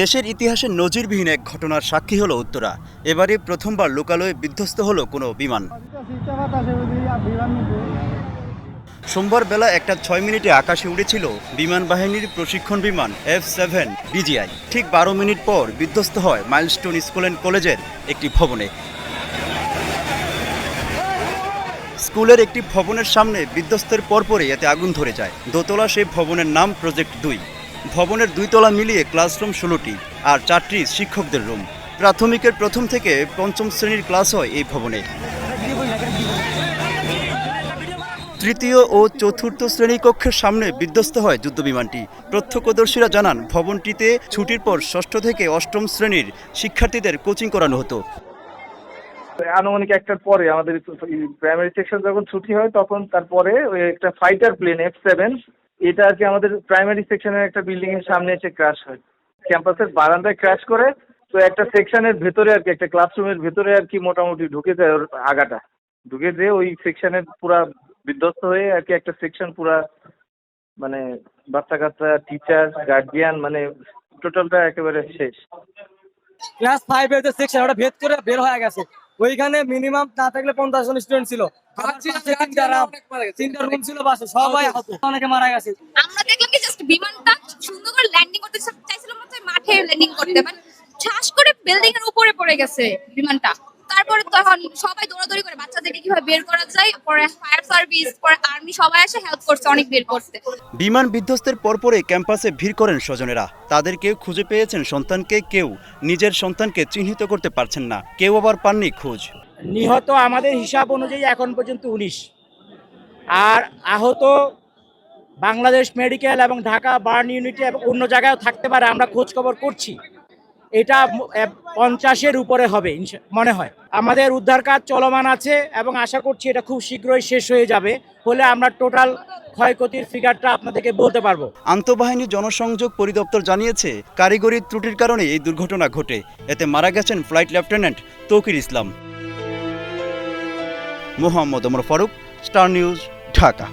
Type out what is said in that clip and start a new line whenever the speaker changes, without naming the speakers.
দেশের ইতিহাসে নজিরবিহীন এক ঘটনার সাক্ষী হলো উত্তরা। এবারে প্রথমবার লোকালয়ে বিধ্বস্ত হলো কোনো বিমান। সোমবার বেলা একটা ছয় মিনিটে আকাশে উড়েছিল বিমান বাহিনীর প্রশিক্ষণ বিমান এফ সেভেন বিজিআই ঠিক বারো মিনিট পর বিধ্বস্ত হয় মাইলস্টোন স্কুল অ্যান্ড কলেজের একটি ভবনে। স্কুলের একটি ভবনের সামনে বিধ্বস্তের পরপরই এতে আগুন ধরে যায়। দোতলা সেই ভবনের নাম প্রজেক্ট দুই। ভবনের দুই তলা মিলিয়ে ক্লাসরুম ষোলোটি আর চারটি শিক্ষকদের রুম। প্রাথমিকের প্রথম থেকে পঞ্চম শ্রেণির ক্লাস হয় এই ভবনে। তৃতীয় ও চতুর্থ শ্রেণি কক্ষের সামনে বিধ্বস্ত হয় যুদ্ধবিমানটি। প্রত্যক্ষদর্শীরা জানান, ভবনটিতে ছুটির পর ষষ্ঠ থেকে অষ্টম শ্রেণির শিক্ষার্থীদের কোচিং করানো হতো।
আনুমানিক একটার পরে আমাদের প্রাইমারি সেকশন যখন ছুটি হয়, তখন তারপরে একটা ফাইটার প্লেন এফ সেভেন এটা আর কি আমাদের প্রাইমারি সেকশনের একটা বিল্ডিং এর সামনে এসে ক্র্যাশ হয়। ক্যাম্পাসের বারান্দায় ক্র্যাশ করে, তো একটা সেকশনের ভেতরে আর কি, একটা ক্লাসরুমের ভেতরে আর কি মোটামুটি ঢুকে যায় ওর আগাটা। ঢুকে যেয়ে ওই সেকশনের পুরা বিধ্বস্ত হয়ে আর কি একটা সেকশন পুরা মানে বাচ্চা কাচ্চা টিচার গার্জিয়ান মানে টোটালটা একেবারে শেষ।
ক্লাস ফাইভের যে সেকশন ওটা ভেদ করে বের হয়ে গেছে। ওইখানে মিনিমাম না থাকলে পঞ্চাশ জন স্টুডেন্ট ছিল। তিনটা রুম ছিল বাসে সবাই আহত অনেকে মারা গেছে।
আমরা দেখলাম কি জাস্ট বিমানটা সুন্দর করে ল্যান্ডিং করতে চাইছিল মতো মাঠে ল্যান্ডিং করতে বাট ঠাস করে বিল্ডিং এর উপরে পড়ে গেছে বিমানটা। তারপরে তখন সবাই দৌড়াদৌড়ি করে বাচ্চাদেরকে কীভাবে বের করা যায় পরে ফায়ার সার্ভিস পরে আর্মি সবাই এসে হেল্প করছে অনেক বের করতে।
বিমান বিধ্বস্তের পরপরই ক্যাম্পাসে ভিড় করেন স্বজনেরা। তাদের কেউ খুঁজে পেয়েছেন সন্তানকে কেউ। নিজের সন্তানকে চিহ্নিত করতে পারছেন না। কেউ আবার পাননি খোঁজ।
নিহত আমাদের হিসাব অনুযায়ী এখন পর্যন্ত উনিশ। আর আহত বাংলাদেশ মেডিকেল এবং ঢাকা বার্ন ইউনিটে এবং অন্য জায়গায়ও থাকতে পারে, আমরা খোঁজ খবর করছি। এটা পঞ্চাশের উপরে হবে মনে হয়। আমাদের উদ্ধার কাজ চলমান আছে এবং আশা করছি এটা খুব শীঘ্রই শেষ হয়ে যাবে, হলে আমরা টোটাল ক্ষয়ক্ষতির ফিগারটা আপনাদেরকে বলতে পারব।
আন্তঃবাহিনী জনসংযোগ পরিদপ্তর জানিয়েছে কারিগরি ত্রুটির কারণে এই দুর্ঘটনা ঘটে। এতে মারা গেছেন flight lieutenant Taukir Islam. Mohammad Omar Faruk star news Dhaka.